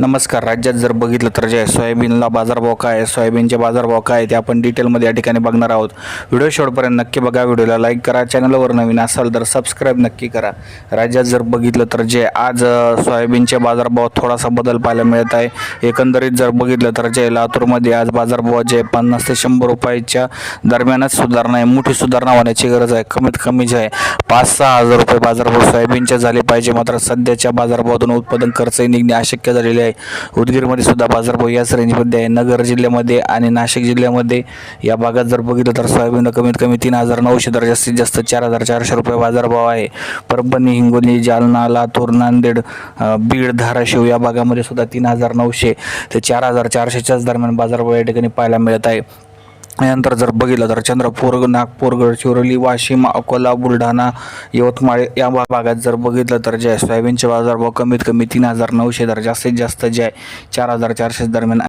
नमस्कार. राज्यात जर बघितलं तर जे सोयाबीनला बाजारभाव काय आहे सोयाबीनचे बाजारभाव काय आहे ते आपण डिटेलमध्ये या ठिकाणी बघणार आहोत. व्हिडिओ शेवटपर्यंत नक्की बघा. व्हिडिओला लाईक करा. चॅनलवर नवीन असाल तर सबस्क्राईब नक्की करा. राज्यात जर बघितलं तर जे आज सोयाबीनचे बाजारभाव थोडासा बदल पाहायला मिळत आहे. एकंदरीत जर बघितलं तर जे लातूरमध्ये आज बाजारभाव जे पन्नास ते शंभर रुपयाच्या दरम्यानच सुधारणा आहे. मोठी सुधारणा होण्याची गरज आहे. कमीत कमी जे आहे पाच सहा हजार रुपये बाजारभाव सोयाबीनचे झाले पाहिजे. मात्र सध्याच्या बाजारभावातून उत्पादन खर्चही निघणे अशक्य झालेले आहे. उदगीरमध्ये सुद्धा बाजारभाव याच रेंजमध्ये आहे. नगर जिल्ह्यामध्ये आणि नाशिक जिल्ह्यामध्ये या भागात जर बघितलं तर सोयाबीन कमीत कमी तीन हजार नऊशे तर जास्तीत जास्त चार हजार चारशे रुपये बाजारभाव आहे. परभणी हिंगोली जालना लातूर नांदेड बीड धाराशिव या भागामध्ये सुद्धा तीन हजार नऊशे ते चार हजार चारशेच्याच दरम्यान बाजारभाव या ठिकाणी पाहायला मिळत आहे. यानंतर जर बघितलं तर चंद्रपूर नागपूर गडचिरोली वाशिम अकोला बुलढाणा यवतमाळ या भागात जर बघितलं तर जे आहे सोयाबीनचे बाजारभाव कमीत कमी तीन हजार नऊशे तर जास्तीत जास्त जे आहे चार हजार चारशे दरम्यान